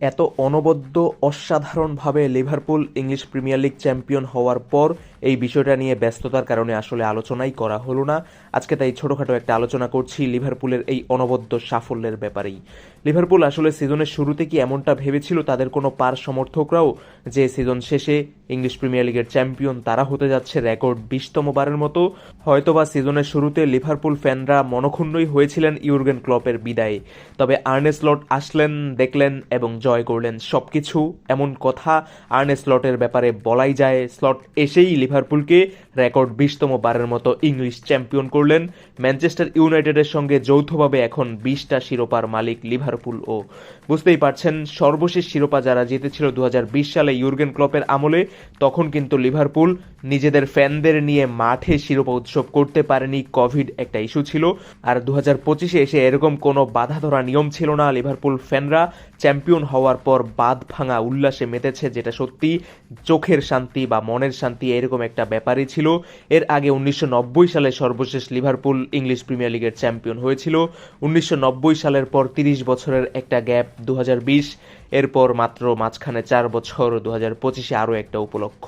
এত অনবদ্য অসাধারণভাবে Liverpool English Premier League champion হওয়ার পর এই বিষয়টা নিয়ে ব্যস্ততার কারণে আসলে আলোচনাই করা হলো না। আজকে তাই ছোটখাটো একটা আলোচনা করছি লিভারপুলের এই অনবদ্য সাফল্যের ব্যাপারেই। লিভারপুল আসলে সিজনের শুরুতে কি এমনটা ভেবেছিল তাদের কোনো পার সমর্থকরাও যে সিজন শেষে ইংলিশ প্রিমিয়ার লিগের চ্যাম্পিয়ন তারা হতে যাচ্ছে রেকর্ড বিশতম বারের মতো? হয়তোবা সিজনের শুরুতে লিভারপুল ফ্যানরা মনক্ষুণ্ণই হয়েছিলেন ইউর্গেন ক্লপের বিদায়ে। তবে আর্নে স্লট আসলেন, দেখলেন এবং জয় করলেন সবকিছু। এমন কথা আর্নে স্লটের ব্যাপারে বলাই যায়, স্লট এসেই লিভারপুলকে রেকর্ড বিশতম বারের মতো ইংলিশ চ্যাম্পিয়ন করলেন। ম্যানচেস্টার ইউনাইটেডের সঙ্গে যৌথভাবে এখন বিশটা শিরোপার মালিক লিভারপুল ও। বুঝতেই পারছেন, সর্বশেষ শিরোপা যারা জিতেছিল দুহাজার বিশ সালে ইউর্গেন ক্লপের আমলে, তখন কিন্তু লিভারপুল নিজেদের ফ্যানদের নিয়ে মাঠে শিরোপা উৎসব করতে পারেনি কোভিড একটা ইস্যু ছিল। আর দু হাজার পঁচিশে এসে এরকম কোনো বাধা ধরা নিয়ম ছিল না লিভারপুল ফ্যানরা। চ্যাম্পিয়ন হওয়ার পর বাদ ভাঙা উল্লাসে মেতেছে যেটা সত্যি চোখের শান্তি বা মনের শান্তি এরকম একটা ব্যাপারই ছিল। এর আগে উনিশশো নব্বই সালে সর্বশেষ লিভারপুল ইংলিশ প্রিমিয়ার লিগের চ্যাম্পিয়ন হয়েছিল। উনিশশো নব্বই সালের পর তিরিশ বছরের একটা গ্যাপ দু হাজার বিশ এরপর মাত্র মাঝখানে চার বছর দু হাজার পঁচিশে আরও একটা উপলক্ষ।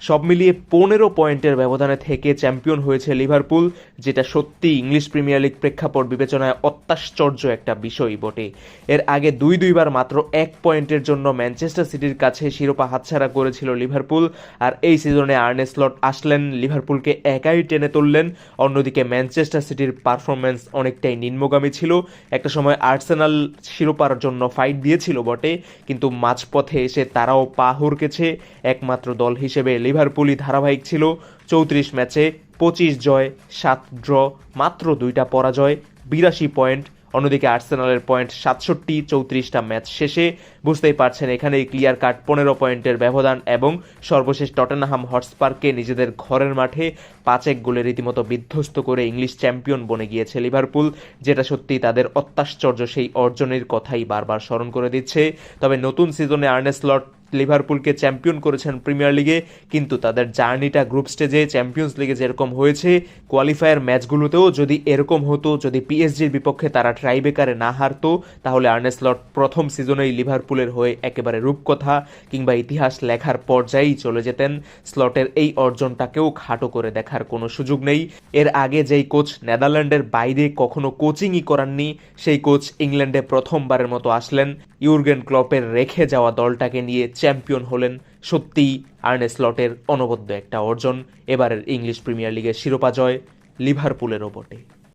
সব মিলিয়ে পনেরো পয়েন্টের ব্যবধানে থেকে চ্যাম্পিয়ন হয়েছে লিভারপুল, যেটা সত্যি ইংলিশ প্রিমিয়ার লিগ প্রেক্ষাপট বিবেচনায় অত্যাশ্চর্য একটা বিষয় বটে। এর আগে দুই দুইবার মাত্র এক পয়েন্টের জন্য ম্যানচেস্টার সিটির কাছে শিরোপা হাতছাড়া করেছিল লিভারপুল, আর এই সিজনে আর্নে স্লট আসলেন লিভারপুলকে একাই টেনে তুললেন। অন্যদিকে ম্যানচেস্টার সিটির পারফরমেন্স অনেকটাই নিম্নগামী ছিল। একটা সময় আর্সেনাল শিরোপার জন্য ফাইট দিয়েছিল বটে। কিন্তু মাঝপথে এসে তারাও পা হুরকেছে একমাত্র দল হিসেবে লিভারপুলই ধারাবাহিক ছিল। চৌত্রিশ ম্যাচে পঁচিশ জয়, সাত ড্র, মাত্র দুইটা পরাজয়, বিরাশি পয়েন্ট অন্যদিকে আর্সেনালের পয়েন্ট সাতষট্টি চৌত্রিশটা ম্যাচ শেষে বুঝতেই পারছেন এখানেই ক্লিয়ার কাট পনেরো পয়েন্টের ব্যবধান এবং সর্বশেষ টটেনহাম হটস্পার্ককে নিজেদের ঘরের মাঠে পাঁচেক গোলে রীতিমতো বিধ্বস্ত করে ইংলিশ চ্যাম্পিয়ন বনে গিয়েছে লিভারপুল, যেটা সত্যি তাদের অত্যাশ্চর্য সেই অর্জনের কথাই বারবার স্মরণ করে দিচ্ছে। তবে নতুন সিজনে আর্নেস্লট লিভারপুলকে চ্যাম্পিয়ন করেছেন প্রিমিয়ার লিগে, কিন্তু তাদের জার্নিটা গ্রুপ স্টেজে চ্যাম্পিয়ন্স লিগে যেরকম হয়েছে কোয়ালিফায়ার ম্যাচগুলোতেও যদি এরকম হতো, যদি পিএসজির বিপক্ষে তারা ট্রাইবেকারে না হারতো, তাহলে আর্নেস্লট প্রথম সিজনেই লিভারপুলের হয়ে একেবারে রূপকথা কিংবা ইতিহাস লেখার পর্যায়েই চলে যেতেন। স্লটের এই অর্জনটাকেও খাটো করে দেখার কোনো সুযোগ নেই। এর আগে যেই কোচ নেদারল্যান্ডের বাইরে কখনো কোচিংই করাননি, সেই কোচ ইংল্যান্ডে প্রথমবারের মতো আসলেন। ইউর্গেন ক্লপের রেখে যাওয়া দলটাকে নিয়ে চ্যাম্পিয়ন হলেন সত্যিই আর্নে স্লটের অনবদ্য একটা অর্জন, এবারের ইংলিশ প্রিমিয়ার লিগের শিরোপা জয় লিভারপুলেরও বটে